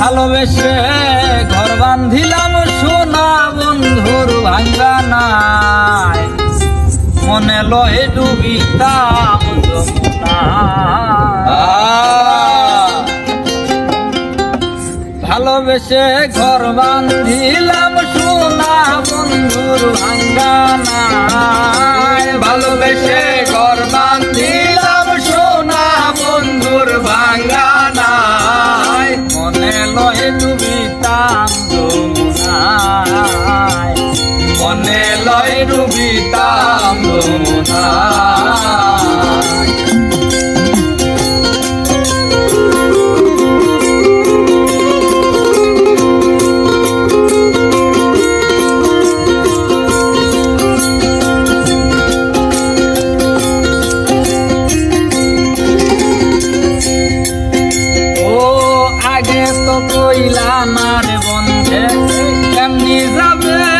ভালোবেসে ঘর বান্ধিলাম সোনা বন্ধুর ভাঙ্গা নাই মনে লয়ে ডুবিতাম। ভালোবেসে ঘর বান্ধিলাম সোনা বন্ধুর ভাঙ্গা নাই ভালোবেসে লয় ডুবিতাম যমুনায়। কইলা না বন্ধে কেমনি যাবে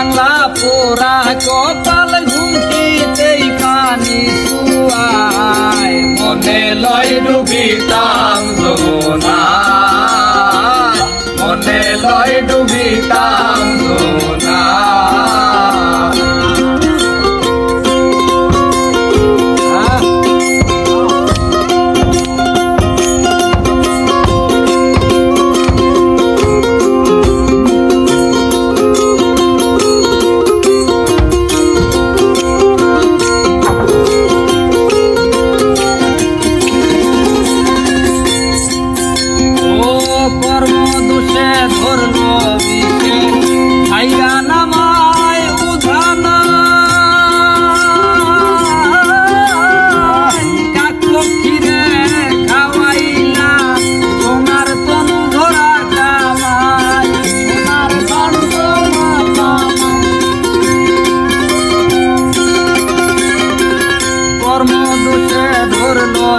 আংলা পোরা কপাল ঘুমটিতেই পানি শুয়ায়। মনে লয় ডুবিতাম যমুনা মনে লয় ডুবিতাম